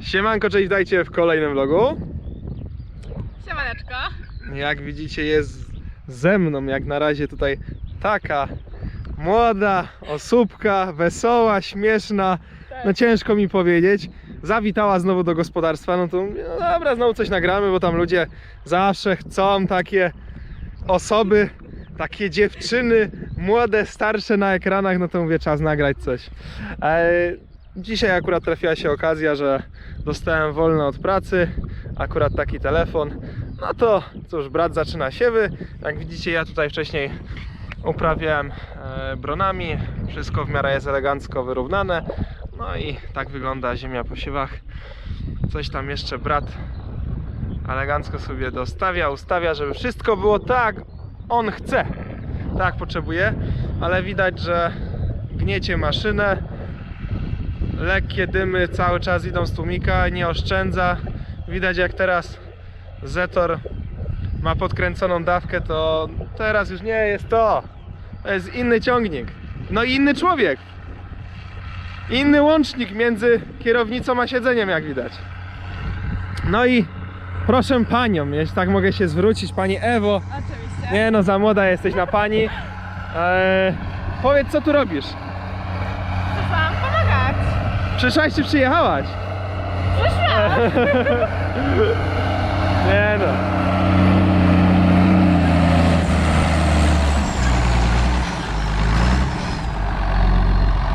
Siemanko, cześć, dajcie w kolejnym vlogu. Siemaneczko. Jak widzicie jest ze mną jak na razie tutaj taka młoda osóbka, wesoła, śmieszna, no ciężko mi powiedzieć. Zawitała znowu do gospodarstwa, no to mówię, no dobra, znowu coś nagramy, bo tam ludzie zawsze chcą takie osoby, takie dziewczyny, młode, starsze na ekranach, no to mówię, czas nagrać coś. E, Dzisiaj akurat trafiła się okazja, że dostałem wolne od pracy, akurat taki telefon. No to cóż, brat zaczyna siewy. Jak widzicie, ja tutaj wcześniej uprawiałem e, bronami. Wszystko w miarę jest elegancko wyrównane. No i tak wygląda ziemia po siewach. Coś tam jeszcze brat elegancko sobie dostawia, ustawia, żeby wszystko było tak, on chce. Tak potrzebuje, ale widać, że gniecie maszynę. Lekkie dymy cały czas idą z tłumika, nie oszczędza. Widać jak teraz Zetor ma podkręconą dawkę, to teraz już nie jest to. To jest inny ciągnik. No i inny człowiek. Inny łącznik między kierownicą a siedzeniem, jak widać. No i proszę panią, jeśli tak mogę się zwrócić, pani Ewo. Oczywiście. Nie no, za młoda jesteś na pani. Eee, powiedz, co tu robisz? Przyszłaś czy przyjechałaś? Przyszłam. Nie no.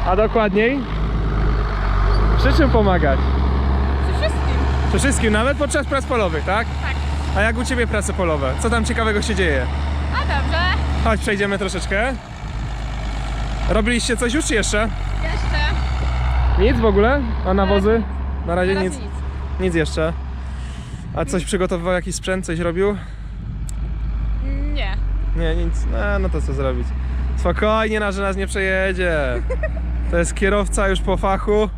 A dokładniej? Przy czym pomagać? Przy wszystkim. Przy wszystkim, nawet podczas prac polowych, tak? Tak. A jak u Ciebie prace polowe? Co tam ciekawego się dzieje? A dobrze. Chodź, przejdziemy troszeczkę. Robiliście coś już czy jeszcze? Jeszcze. Nic w ogóle? A nawozy? Na razie Na nic. nic. Nic jeszcze. A coś przygotowywał, jakiś sprzęt, coś robił? Nie. Nie, nic. No, no to co zrobić? Spokojnie, na że nas nie przejedzie. To jest kierowca już po fachu.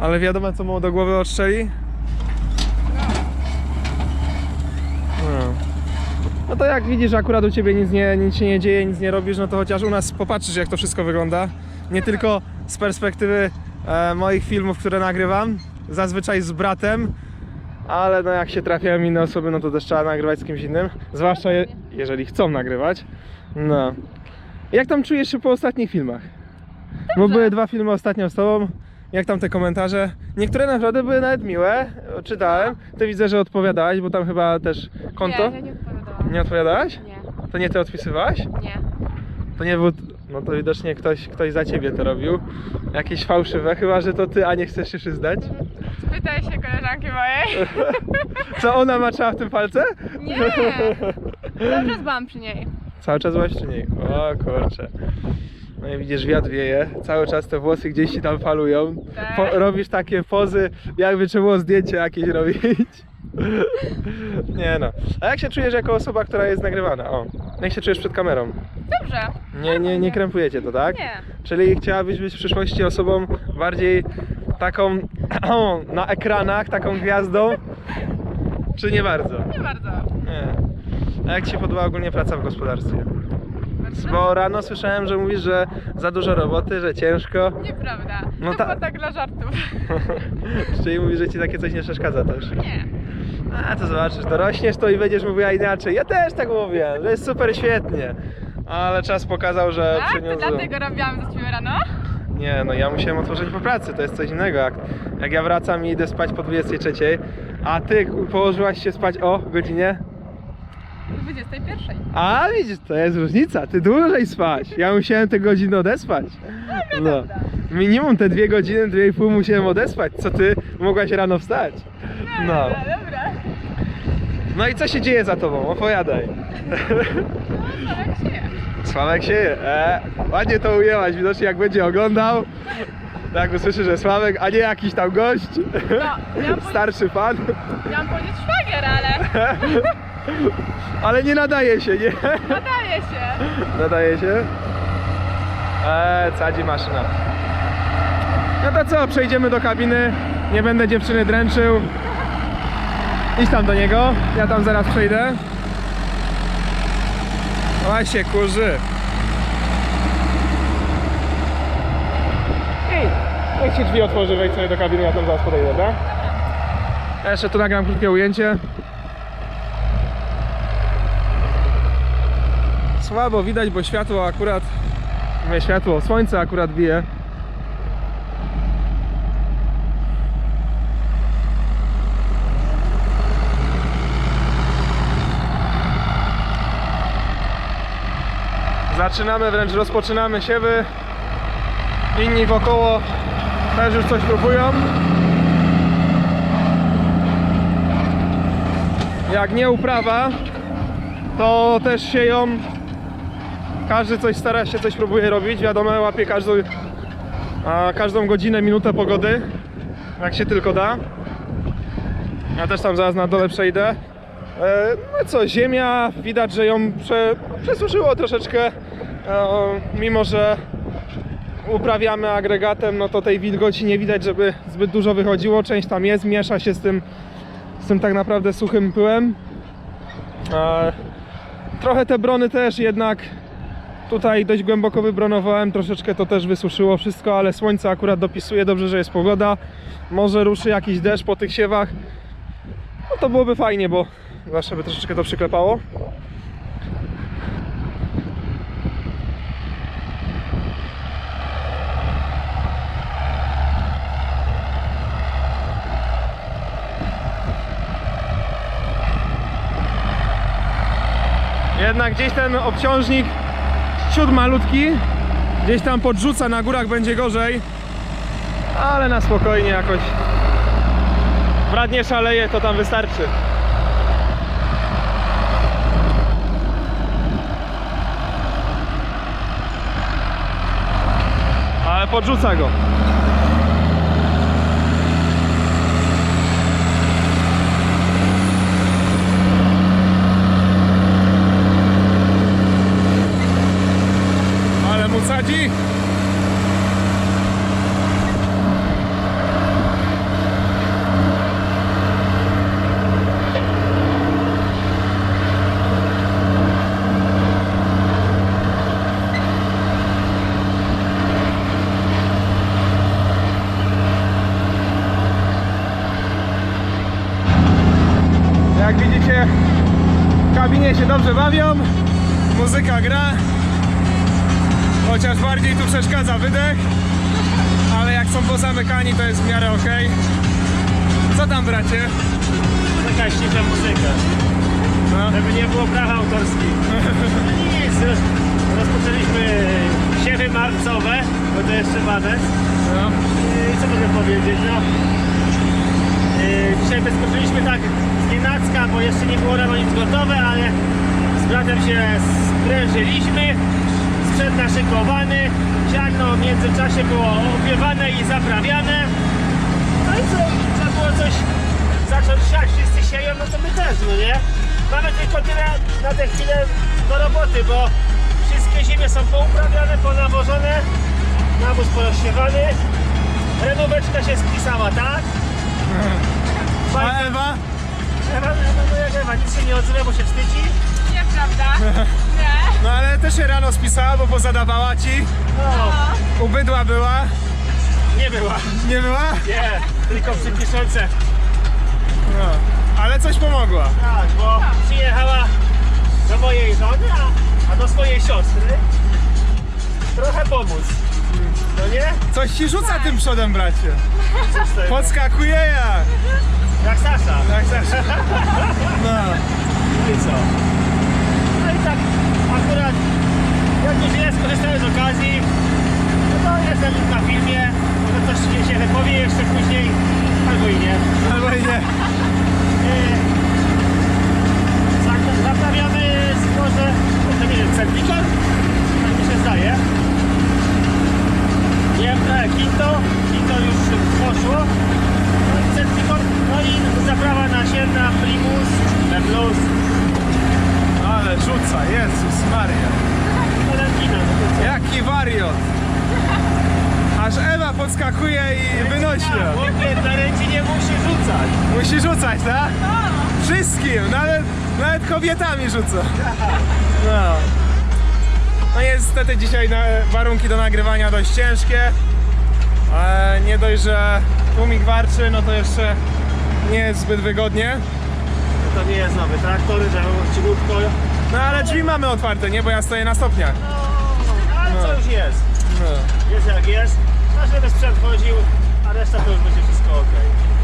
Ale wiadomo, co mu do głowy odstrzeli? No. No to jak widzisz, akurat u Ciebie nic, nie, nic się nie dzieje, nic nie robisz, no to chociaż u nas popatrzysz, jak to wszystko wygląda. Nie tylko z perspektywy e, moich filmów, które nagrywam, zazwyczaj z bratem, ale no jak się trafiają inne osoby, no to też trzeba nagrywać z kimś innym. Zwłaszcza je, jeżeli chcą nagrywać. No. Jak tam czujesz się po ostatnich filmach? Bo były dwa filmy ostatnio z tobą. Jak tam te komentarze? Niektóre naprawdę były nawet miłe. Czytałem. Ty widzę, że odpowiadałaś, bo tam chyba też konto. Nie, ja nie odpowiadałam. Nie odpowiadałaś? Nie. To nie ty odpisywałaś? Nie. To nie był. No to widocznie ktoś, ktoś za ciebie to robił. Jakieś fałszywe, chyba że to ty, a nie chcesz się przyznać. Spytaj się koleżanki mojej. Co ona maczała w tym palce? Nie. Cały czas byłam przy niej. Cały czas byłaś czy nie? O kurczę. No i widzisz, wiatr wieje, cały czas te włosy gdzieś ci tam falują. Tak. Po, robisz takie pozy, jakby trzeba było zdjęcie jakieś robić. Nie no. A jak się czujesz jako osoba, która jest nagrywana? O, jak się czujesz przed kamerą? Dobrze. Nie, nie, nie krępujecie to, tak? Nie. Czyli chciałabyś być w przyszłości osobą bardziej taką na ekranach, taką gwiazdą? Czy nie bardzo? Nie bardzo. Nie. A jak Ci się podoba ogólnie praca w gospodarstwie? Bo rano słyszałem, że mówisz, że za dużo roboty, że ciężko. Nieprawda. No to ta- było tak dla żartów. Czyli mówisz, że Ci takie coś nie przeszkadza też. Nie. A to zobaczysz, dorośniesz to i będziesz mówiła inaczej. Ja też tak mówię, że jest super świetnie. Ale czas pokazał, że Tak? To przyniósł... dlatego robiłam za ciebie rano? Nie, no ja musiałem otworzyć po pracy, to jest coś innego. Jak, jak ja wracam i idę spać po 23, a Ty położyłaś się spać o godzinie? O 21. A widzisz, to jest różnica, Ty dłużej spać. Ja musiałem te godziny odespać. No. Minimum te dwie godziny, dwie i pół musiałem odespać, co Ty mogłaś rano wstać. No. Dobra, dobra. No i co się dzieje za Tobą? Opowiadaj. No, jak się. Sławek sieje. E, ładnie to ujęłaś, widocznie jak będzie oglądał. Tak usłyszy, że Sławek, a nie jakiś tam gość. No, miałam. Starszy fan. miałam powiedzieć szwagier, ale Ale nie nadaje się, nie? nadaje się. Nadaje się. Eee, cadzi maszyna. No to co, przejdziemy do kabiny. Nie będę dziewczyny dręczył. Idź tam do niego, ja tam zaraz przejdę. Właśnie, kurzy. Ej, Niech się drzwi otworzy, wejdź sobie do kabiny, ja tam zaraz podejdę, tak? Jeszcze tu nagram krótkie ujęcie. Słabo widać, bo światło akurat, nie światło, słońce akurat bije. Zaczynamy, wręcz rozpoczynamy siewy. Inni wokoło też już coś próbują. Jak nie uprawa, to też sieją. Każdy coś stara się, coś próbuje robić. Wiadomo, łapie każdą, a, każdą godzinę, minutę pogody. Jak się tylko da. Ja też tam zaraz na dole przejdę. E, No co, ziemia, widać, że ją prze, przesuszyło troszeczkę. E, Mimo, że uprawiamy agregatem, no to tej wilgoci nie widać, żeby zbyt dużo wychodziło. Część tam jest, miesza się z tym, z tym tak naprawdę suchym pyłem. E, Trochę te brony też jednak tutaj dość głęboko wybronowałem, troszeczkę to też wysuszyło wszystko, ale słońce akurat dopisuje, dobrze, że jest pogoda. Może ruszy jakiś deszcz po tych siewach. No to byłoby fajnie, bo zawsze by troszeczkę to przyklepało. Jednak gdzieś ten obciążnik ciut malutki, gdzieś tam podrzuca, na górach będzie gorzej, ale na spokojnie jakoś. Brat nie szaleje, to tam wystarczy. Ale podrzuca go. Ale mu sadzi. Jak widzicie, w kabinie się dobrze bawią, muzyka gra, chociaż bardziej tu przeszkadza wydech, ale jak są pozamykani to jest w miarę ok. Co tam bracie? Taka ścisza muzyka, No. żeby nie było praw autorskich. Nic, roz, rozpoczęliśmy siewy marcowe, bo to jeszcze marzec. No. I co mogę powiedzieć, no. Yy, Dzisiaj wyskoczyliśmy tak nienacka, bo jeszcze nie było rano nic gotowe, ale z bratem się sprężyliśmy, sprzęt naszykowany, ziarno w międzyczasie było opiewane i zaprawiane. No i co, trzeba było coś zacząć siać, wszyscy sieją, no to my też, no nie? Mamy tylko tyle na tę chwilę do roboty, bo wszystkie ziemie są pouprawiane, ponawożone, nawóz porozsiewany, renóweczka się spisała, tak? A Ewa? Ewa, no, jak Ewa, nic się nie odzywa, bo się wstydzi. Nieprawda? Nie. No ale też się rano spisała, bo pozadawała ci. No, U bydła była. nie była, Nie była? nie, tylko przy piszące. No. Ale coś pomogła. Tak, bo przyjechała do mojej żony, a, a do swojej siostry trochę pomóc. No nie? Coś ci rzuca tym przodem, bracie. Coś to jest. Podskakuje jak. Jak Sasza. Tak, tak. No. I co? No i tak akurat jak już jest, skorzystałem z okazji. No to jestem na filmie. Może coś się wypowie jeszcze później, albo i nie. Albo i nie. Yy, zak- Zaprawiamy może, to nie wiem, Certikor? Tak mi się zdaje. Nie wiem, e, Kinto, Kinto już poszło. No i no zaprawa nasienna Primus, Plus, Ale rzuca, Jezus Maria. No? Jaki wariot. Aż Ewa podskakuje i wynosi ją. Chłopiec na ręce nie musi rzucać. Musi rzucać, tak? Wszystkim, nawet, nawet kobietami rzuca. No. No niestety dzisiaj na, warunki do nagrywania dość ciężkie. E, nie dość, że tłumik warczy, no to jeszcze nie jest zbyt wygodnie. To nie jest nowy traktor, że cichutko. No ale drzwi mamy otwarte, nie? Bo ja stoję na stopniach. No, ale No. co już jest? No. Jest jak jest. No, żeby sprzęt chodził, a reszta to już będzie wszystko ok.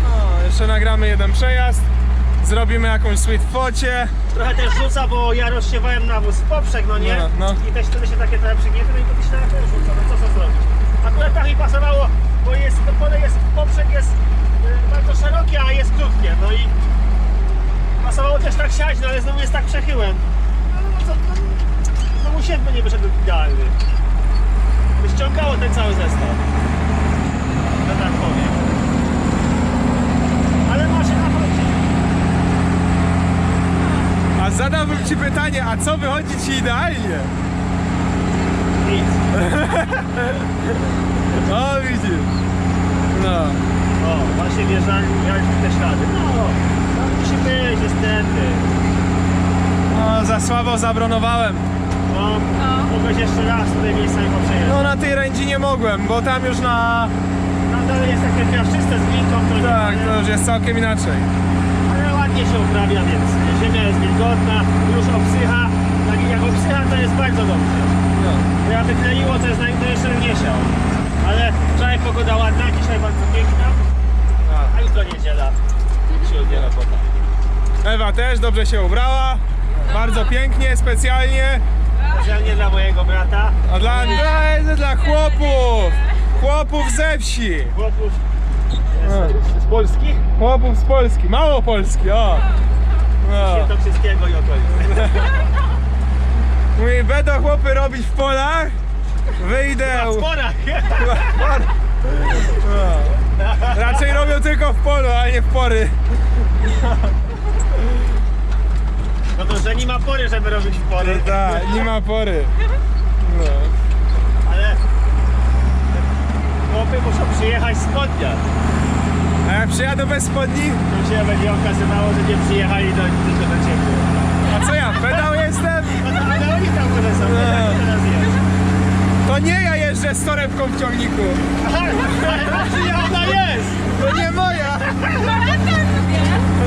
No, jeszcze nagramy jeden przejazd. Zrobimy jakąś sweet focie. Trochę też rzuca, bo ja rozsiewałem nawóz poprzek, no nie? No, no. I też wtedy się takie trochę przygnięte, no i to się też rzuca, no co co zrobić? Akurat tak mi pasowało, bo jest, to pole jest, poprzek jest bardzo szerokie, a jest krótkie, no i pasowało też tak siać, no ale znowu jest tak przechyłem. No, no, co, no, znowu siedmy nie wyszedł idealny. By ściągało ten cały zestaw. No tak powiem. Ale maszyna chodzi. A zadałbym ci pytanie, a co wychodzi ci idealnie? Nic. O, widzisz. No. O, właśnie wjeżdżali, mieliśmy te ślady. No, tak musi być, niestety. no, za słabo zabronowałem. No, mogłeś jeszcze raz tutaj miejscami poprzejeżdżać. No na tej rędzi nie mogłem, bo tam już na... Tam dalej jest takie piaszczyste z glinką, to Tak, nie? to już jest całkiem inaczej. Ale ładnie się uprawia, więc ziemia jest wilgotna, już obsycha. Tak jak obsycha, to jest bardzo dobrze. No. Jakby kleiło, to jest naj- to jeszcze bym nie siał. Ale wczoraj pogoda ładna, dzisiaj bardzo piękna, a jutro niedziela. Się oddziela robota. Ewa też dobrze się ubrała. Bardzo pięknie, specjalnie. Specjalnie dla mojego brata, A dla, dla, dla chłopów. Chłopów ze wsi. chłopów z, z Polski. Chłopów z Polski, mało Polski, o. No. Świętokrzyskiego i okolicy. Mówi, będą chłopy robić w polach, wyjdę... W porach. No. Raczej robią tylko w polu, a nie w pory. No to, że nie ma pory, żeby robić w pory. Tak, nie ma pory. No. Ale chłopy muszą przyjechać z spodnia. A jak przyjadę bez spodni, To się będzie okazywało, że nie przyjechali do, tylko do ciebie. a co ja, pedał jestem? No to, ale oni tam może są, No. tak teraz jest. To nie ja jeżdżę z torebką w ciągniku. Czyja ona jest? To nie moja.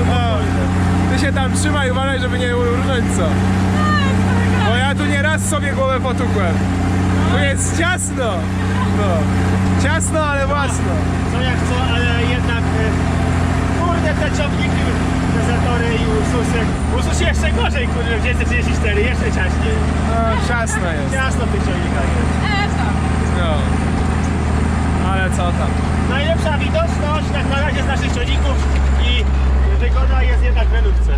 No. Ty się tam trzymaj, uważaj, żeby nie urżnąć co. Bo ja tu nie raz sobie głowę potukłem. Tu jest ciasno. No. Ciasno, ale własno. Co jak co, ale jednak e, kurde te ciągniki, te zatory i Ursusy. Ursus jeszcze gorzej, kurde, w 934, jeszcze ciaśniej. No, ciasno jest. Ciasno w tych ciągnikach jest. No. Ale co tam? Najlepsza widoczność tak na razie z naszych ciągników i wygoda jest jednak w renówce.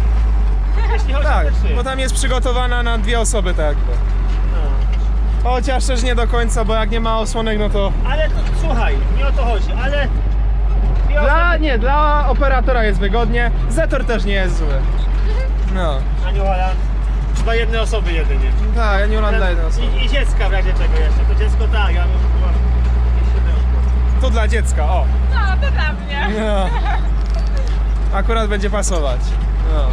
Jeśli chodzi Tak, o te trzy. bo tam jest przygotowana na dwie osoby tak jakby. No. Chociaż też nie do końca, bo jak nie ma osłonek, no to... Ale to, słuchaj, nie o to chodzi, ale dwie Dla, osoby, nie, dla operatora jest wygodnie. Zetor też nie jest zły. No. a nie Holland, dla jednej osoby jedynie. Tak, ja nie oglądam jednej osoby. I, I dziecka w razie czego jeszcze. To dziecko tak, ja bym była jakieś siódełko. To dla dziecka, o. No, to dla mnie. No. Akurat będzie pasować. No.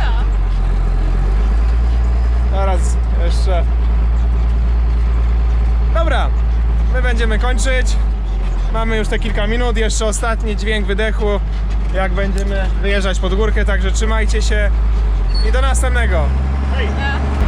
Teraz jeszcze. Dobra, my będziemy kończyć. Mamy już te kilka minut, jeszcze ostatni dźwięk wydechu, jak będziemy wyjeżdżać pod górkę, także trzymajcie się i do następnego. ไป